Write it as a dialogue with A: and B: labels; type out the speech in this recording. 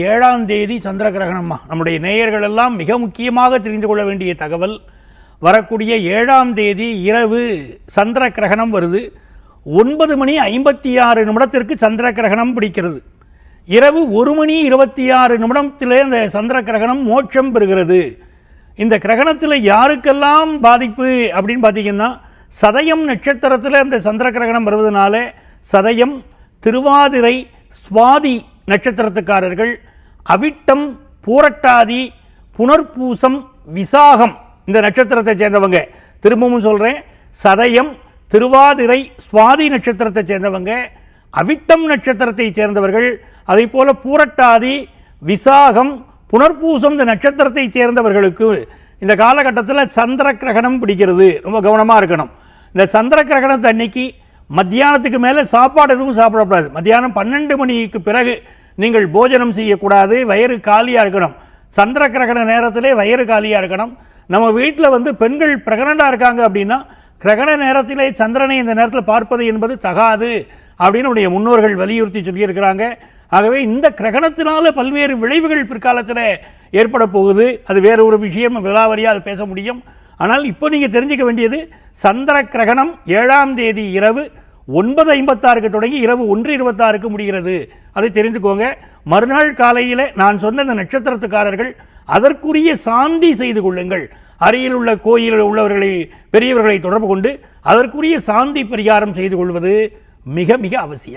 A: ஏழாம் தேதி சந்திர கிரகணம்மா நம்முடைய நேயர்கள் எல்லாம் மிக முக்கியமாக தெரிந்து கொள்ள வேண்டிய தகவல் வரக்கூடிய ஏழாம் தேதி இரவு சந்திர கிரகணம் வருது. ஒன்பது மணி ஐம்பத்தி ஆறு நிமிடத்திற்கு சந்திர கிரகணம் பிடிக்கிறது. இரவு ஒரு மணி இருபத்தி ஆறு நிமிடத்திலே அந்த சந்திர கிரகணம் மோட்சம் பெறுகிறது. இந்த கிரகணத்தில் யாருக்கெல்லாம் பாதிப்பு அப்படின்னு பார்த்தீங்கன்னா சதயம் நட்சத்திரத்தில் அந்த சந்திர கிரகணம் வருவதனால சதயம் திருவாதிரை சுவாதி நட்சத்திரத்துக்காரர்கள் அவிட்டம் பூரட்டாதி புனர்பூசம் விசாகம். இந்த நட்சத்திரத்தை சேர்ந்தவங்க. திரும்பவும் சொல்கிறேன் சதயம் திருவாதிரை சுவாதி நட்சத்திரத்தை சேர்ந்தவங்க. அவிட்டம் நட்சத்திரத்தை சேர்ந்தவர்கள். அதே போல பூரட்டாதி விசாகம் புனர்பூசம் இந்த நட்சத்திரத்தை சேர்ந்தவர்களுக்கு இந்த காலகட்டத்தில் சந்திர கிரகணம் பிடிக்கிறது. ரொம்ப கவனமாக இருக்கணும். இந்த சந்திர கிரகணத்தை அன்னைக்கு மத்தியானத்துக்கு மேலே சாப்பாடு எதுவும் சாப்பிடக்கூடாது. மத்தியானம் பன்னெண்டு மணிக்கு பிறகு நீங்கள் போஜனம் செய்யக்கூடாது வயிறு காலியாக இருக்கணும். சந்திர கிரகண நேரத்திலே வயிறு காலியாக இருக்கணும். நம்ம வீட்டில் வந்து பெண்கள் பிரகனண்டாக இருக்காங்க அப்படின்னா கிரகண நேரத்திலே சந்திரனை இந்த நேரத்தில் பார்ப்பது என்பது தகாது அப்படின்னு நம்முடைய முன்னோர்கள் வலியுறுத்தி சொல்லியிருக்கிறாங்க. ஆகவே இந்த கிரகணத்தினால பல்வேறு விளைவுகள் பிற்காலத்தில் ஏற்பட போகுது. அது வேற ஒரு விஷயம் விலாவரியாக பேச முடியும். ஆனால் இப்போ நீங்கள் தெரிஞ்சுக்க வேண்டியது சந்திர கிரகணம் ஏழாம் தேதி இரவு ஒன்பது ஐம்பத்தாறுக்கு தொடங்கி இரவு ஒன்று இருபத்தாறுக்கு முடிகிறது. அதை தெரிஞ்சுக்கோங்க. மறுநாள் காலையில் நான் சொன்ன இந்த நட்சத்திரத்துக்காரர்கள் அதற்குரிய சாந்தி செய்து கொள்ளுங்கள். அருகில் உள்ள கோயிலில் உள்ளவர்களை பெரியவர்களை தொடர்பு கொண்டு அதற்குரிய சாந்தி பரிகாரம் செய்து கொள்வது மிக மிக அவசியம்.